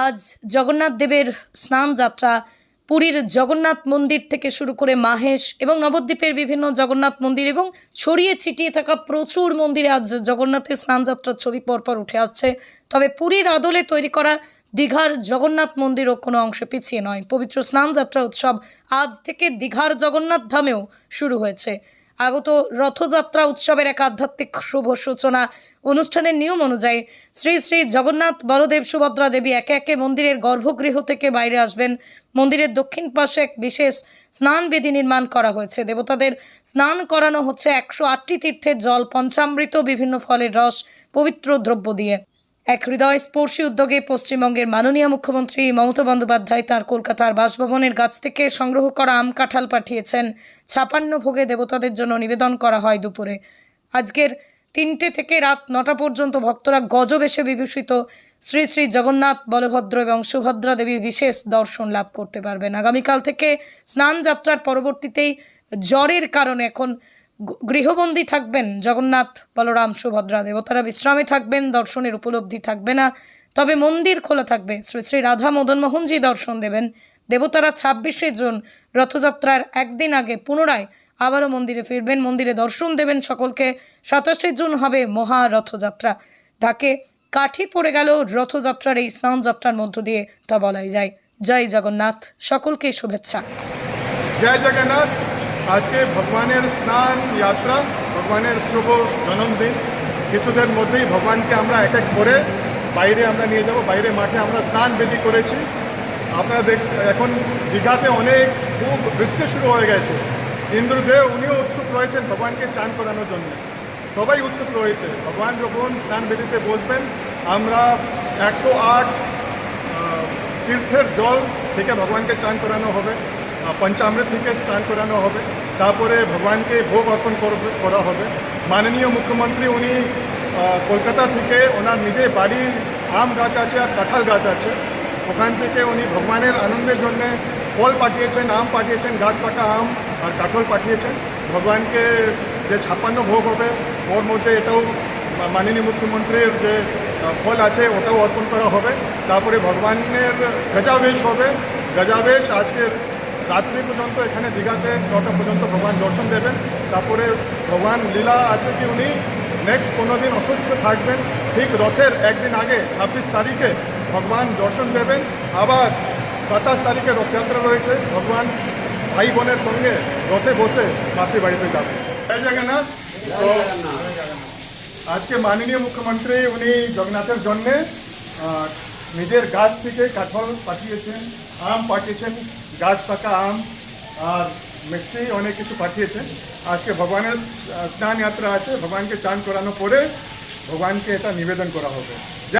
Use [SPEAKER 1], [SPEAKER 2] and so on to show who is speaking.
[SPEAKER 1] আজ জগন্নাথ দেবের স্নান যাত্রা, পুরীর জগন্নাথ মন্দির থেকে শুরু করে মাহেশ এবং নবদ্বীপের বিভিন্ন জগন্নাথ মন্দির এবং ছড়িয়ে ছিটিয়ে থাকা প্রচুর মন্দিরে আজ জগন্নাথের স্নানযাত্রার ছবি পরপর উঠে আসছে। তবে পুরীর আদলে তৈরি করা দীঘার জগন্নাথ মন্দিরও কোনো অংশে পিছিয়ে নয়। পবিত্র স্নানযাত্রা উৎসব আজ থেকে দীঘার জগন্নাথ ধামেও শুরু হয়েছে। আগত রথযাত্রা উৎসবের এক আধ্যাত্মিক শুভ সূচনা। অনুষ্ঠানের নিয়ম অনুযায়ী শ্রী শ্রী জগন্নাথ বলদেব সুভদ্রা দেবী একে একে মন্দিরের গর্ভগৃহ থেকে বাইরে আসবেন। মন্দিরের দক্ষিণ পাশে এক বিশেষ স্নান বেদি নির্মাণ করা হয়েছে। দেবতাদের স্নান করানো হচ্ছে একশো আটটি তীর্থের জল, পঞ্চামৃত, বিভিন্ন ফলের রস, পবিত্র দ্রব্য দিয়ে। এক হৃদয় স্পর্শী উদ্যোগে পশ্চিমবঙ্গের মাননীয় মুখ্যমন্ত্রী মমতা বন্দ্যোপাধ্যায় তার কলকাতার বাসভবনের গাছ থেকে সংগ্রহ করা আম কাঁঠাল পাঠিয়েছেন। ছাপান্ন ভোগে দেবতাদের জন্য নিবেদন করা হয় দুপুরে। আজকের তিনটে থেকে রাত নটা পর্যন্ত ভক্তরা গজবেশে বিভূষিত শ্রী শ্রী জগন্নাথ, বলভদ্র এবং সুভদ্রা দেবীর বিশেষ দর্শন লাভ করতে পারবেন। আগামীকাল থেকে স্নান যাত্রার পরবর্তীতেই জ্বরের কারণে এখন গৃহবন্দী থাকবেন জগন্নাথ, বলরাম, সুভদ্রা, দেবতারা বিশ্রামে থাকবেন, দর্শনের উপলব্ধি থাকবে না। তবে মন্দির খোলা থাকবে। শ্রী শ্রী রাধা মদন মোহনজি দর্শন দেবেন। দেবতারা ছাব্বিশে জুন রথযাত্রার একদিন আগে পুনরায় আবারও মন্দিরে ফিরবেন। মন্দিরে দর্শন দেবেন সকলকে। সাতাশে জুন হবে মহা রথযাত্রা। ঢাকে কাঠি পড়ে গেল রথযাত্রার এই স্নান যাত্রার মধ্য দিয়ে, তা বলাই যায়। জয় জগন্নাথ। সকলকে শুভেচ্ছা।
[SPEAKER 2] জয় জগন্নাথ। আজকে ভগবানের স্নান যাত্রা, ভগবানের শুভ জন্মদিন। কিছুদের মধ্যেই ভগবানকে আমরা এক এক করে বাইরে আমরা নিয়ে যাব, বাইরে মাঠে আমরা স্নান বেদি করেছি। আপনারা দেখ, এখন দীঘাতে অনেক খুব বৃষ্টি শুরু হয়ে গেছে। ইন্দ্রদেব উনিও উৎসুক রয়েছেন ভগবানকে চান করানোর জন্য। সবাই উৎসুক রয়েছে। ভগবান যখন স্নান বেদিতে বসবেন, আমরা একশো আট তীর্থের জল থেকে ভগবানকে চান করানো হবে পঞ্চামৃত থেকে স্নান করানো হবে, তারপরে ভগবানকে ভোগ অর্পণ করা হবে। মাননীয় মুখ্যমন্ত্রী উনি কলকাতা থেকে ওনার নিজের বাড়ির আম গাছ আছে আর কাঁঠাল গাছ আছে। ওখান থেকে উনি ভগবানের আনন্দের জন্যে ফল পাঠিয়েছেন, আম পাঠিয়েছেন, গাছ পাকা আম আর কাঁঠাল পাঠিয়েছেন। ভগবানকে যে ছাপ্পান্ন ভোগ হবে, ওর মধ্যে এটাও মাননীয় মুখ্যমন্ত্রীর যে ফল আছে ওটাও অর্পণ করা হবে। তারপরে ভগবানের গজাবেশ হবে। গজাবেশ আজকে রাত্রি পর্যন্ত এখানে দীঘাতে, নটা পর্যন্ত ভগবান দর্শন দেবেন। তারপরে ভগবান লীলা আছে কি উনি? নেক্সট পনেরো দিন অসুস্থ থাকবেন। ঠিক রথের একদিন আগে ছাব্বিশ তারিখে ভগবান দর্শন দেবেন। আবার সাতাশ তারিখে রথযাত্রা রয়েছে। ভগবান ভাই বোনের সঙ্গে রথে বসে মাসি বাড়িতে যাবেন জগন্নাথ। আজকে মাননীয় মুখ্যমন্ত্রী, উনি জগন্নাথের জন্যে নিজের গাছ থেকে কাঁঠাল পাঠিয়েছেন, আম পাঠিয়েছেন, গাছ পাকা আম আর মিষ্টি অনেক কিছু পাঠিয়েছেন। আজকে ভগবানের স্নান যাত্রা আছে। ভগবানকে চান করানোর পরে ভগবানকে এটা নিবেদন করা হবে।